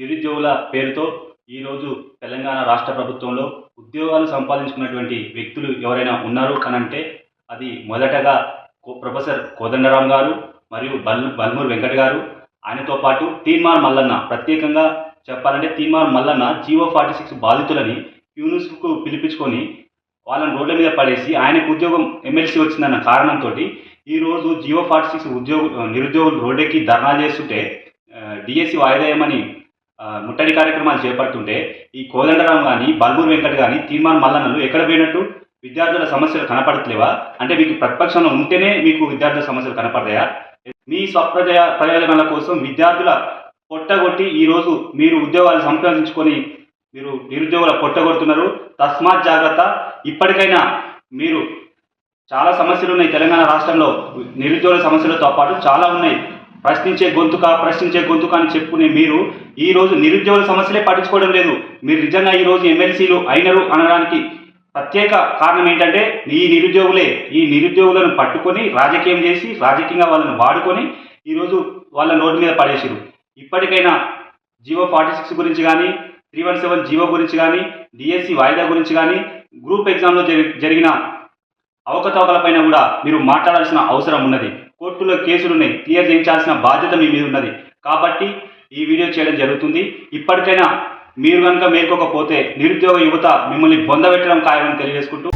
నిరుద్యోగుల పేరుతో ఈరోజు తెలంగాణ రాష్ట్ర ప్రభుత్వంలో ఉద్యోగాలు సంపాదించుకున్నటువంటి వ్యక్తులు ఎవరైనా ఉన్నారు అనంటే అది మొదటగా కో- ప్రొఫెసర్ కోదండరాం గారు మరియు బల్ బల్మూర్ వెంకట్ గారు. ఆయనతో పాటు తీన్మార్ మల్లన్న ప్రత్యేకంగా చెప్పాలంటే Teenmaar Mallanna GO forty six బాధితులని యూనిస్కు పిలిపించుకొని వాళ్ళని రోడ్ల మీద పడేసి ఆయనకు ఉద్యోగం ఎమ్మెల్సీ వచ్చిందన్న కారణంతో ఈరోజు జియో ఫార్టీ సిక్స్ ఉద్యోగ నిరుద్యోగులు రోడ్డెక్కి ధర్నా చేస్తుంటే డిఎస్సి వాయిదాయమని ముట్టడి కార్యక్రమాలు చేపడుతుంటే ఈ కోదండరాం కానీ బల్బూర్ వెంకట్ కానీ తీర్మాన్ మల్లన్నలు ఎక్కడ పోయినట్టు? విద్యార్థుల సమస్యలు కనపడట్లేవా? అంటే మీకు ప్రతిపక్షంలో ఉంటేనే మీకు విద్యార్థుల సమస్యలు కనపడతాయా? మీ స్వప్రజయ ప్రయోజనాల కోసం విద్యార్థుల పొట్టగొట్టి ఈరోజు మీరు ఉద్యోగాలు సంపాదించుకొని మీరు నిరుద్యోగుల పొట్టగొడుతున్నారు తస్మాత్ జాగ్రత్త. ఇప్పటికైనా మీరు చాలా సమస్యలు ఉన్నాయి తెలంగాణ రాష్ట్రంలో. నిరుద్యోగ సమస్యలతో పాటు చాలా ఉన్నాయి. ప్రశ్నించే గొంతుక ప్రశ్నించే గొంతుక అని చెప్పుకునే మీరు ఈ రోజు నిరుద్యోగుల సమస్యలే పట్టించుకోవడం లేదు. మీరు నిజంగా ఈ రోజు ఎమ్మెల్సీలు అయినరు అనడానికి ప్రత్యేక కారణం ఏంటంటే ఈ నిరుద్యోగులే ఈ నిరుద్యోగులను పట్టుకొని రాజకీయం చేసి రాజకీయంగా వాళ్ళని వాడుకొని ఈరోజు వాళ్ళ రోడ్డు మీద పడేసిరు ఇప్పటికైనా జియో ఫార్టీ సిక్స్ గురించి కానీ త్రీ వన్ సెవెన్ జీవో గురించి కానీ డిఎస్సి వాయిదా గురించి కానీ గ్రూప్ ఎగ్జామ్లో జరిగిన అవకతవకలపైన కూడా మీరు మాట్లాడాల్సిన అవసరం ఉన్నది. కోర్టులో కేసులున్నాయి. క్లియర్ చేయించాల్సిన బాధ్యత మీ మీద ఉన్నది. కాబట్టి ఈ వీడియో చేయడం జరుగుతుంది. ఇప్పటికైనా మీరు కనుక మేల్కోకపోతే నిరుద్యోగ యువత మిమ్మల్ని బొందబెట్టడం ఖాయమని తెలియజేసుకుంటూ